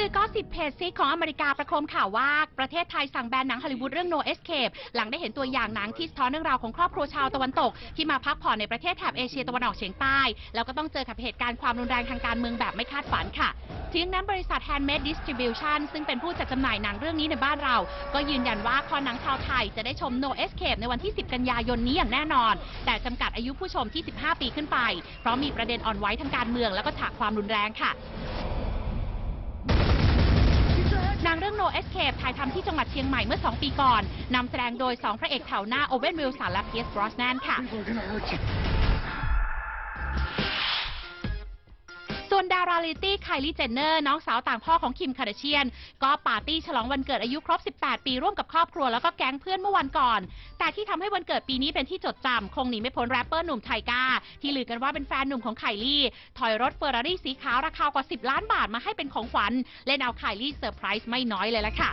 สื่อก็สิบเพจซีของอเมริกาประโคมข่าวว่า ประเทศไทยสั่งแบนหนังฮอลลีวูดเรื่อง No Escape หลังได้เห็นตัวอย่างหนังที่สะท้อนเรื่องราวของครอบครัวชาวตะวันตก ที่มาพักผ่อนในประเทศแถบเอเชียตะวันออกเฉียงใต้ แล้วก็ต้องเจอกับเหตุการณ์ความรุนแรงทางการเมืองแบบไม่คาดฝันค่ะทีนั้นบริษัท Handmade Distribution ซึ่งเป็นผู้จัดจำหน่ายหนังเรื่องนี้ในบ้านเรา ก็ยืนยันว่าคอหนังชาวไทยจะได้ชม No Escape ในวันที่ 10 กันยายนนี้อย่างแน่นอน แต่จำกัดอายุผู้ชมที่ 15 ปีขึ้นไป เพราะมีประเด็นอ่อนไหวทางการเมือง แล้วก็ฉากความรุนแรงค่ะายทำที่จังหวัดเชียงใหม่เมื่อ 2 ปีก่อนนำแสดงโดย 2 พระเอกแถวหน้าโอเวนวิลสันและเพียสบรอสแนนค่ะส่วนดาราลิตี้ไคลี่เจนเนอร์น้องสาวต่างพ่อของคิมคาร์เดเชียน ก็ปาร์ตี้ฉลองวันเกิดอายุครบ 18 ปีร่วมกับครอบครัวแล้วก็แก๊งเพื่อนเมื่อวันก่อน แต่ที่ทำให้วันเกิดปีนี้เป็นที่จดจำคงหนีไม่พ้นแรปเปอร์หนุ่มไทก้า ที่ลือกันว่าเป็นแฟนหนุ่มของไคลี่ ถอยรถเฟอร์รารี่สีขาวราคากว่า 10 ล้านบาทมาให้เป็นของขวัญเล่นเอาไคลี่เซอร์ไพรส์ไม่น้อยเลยล่ะค่ะ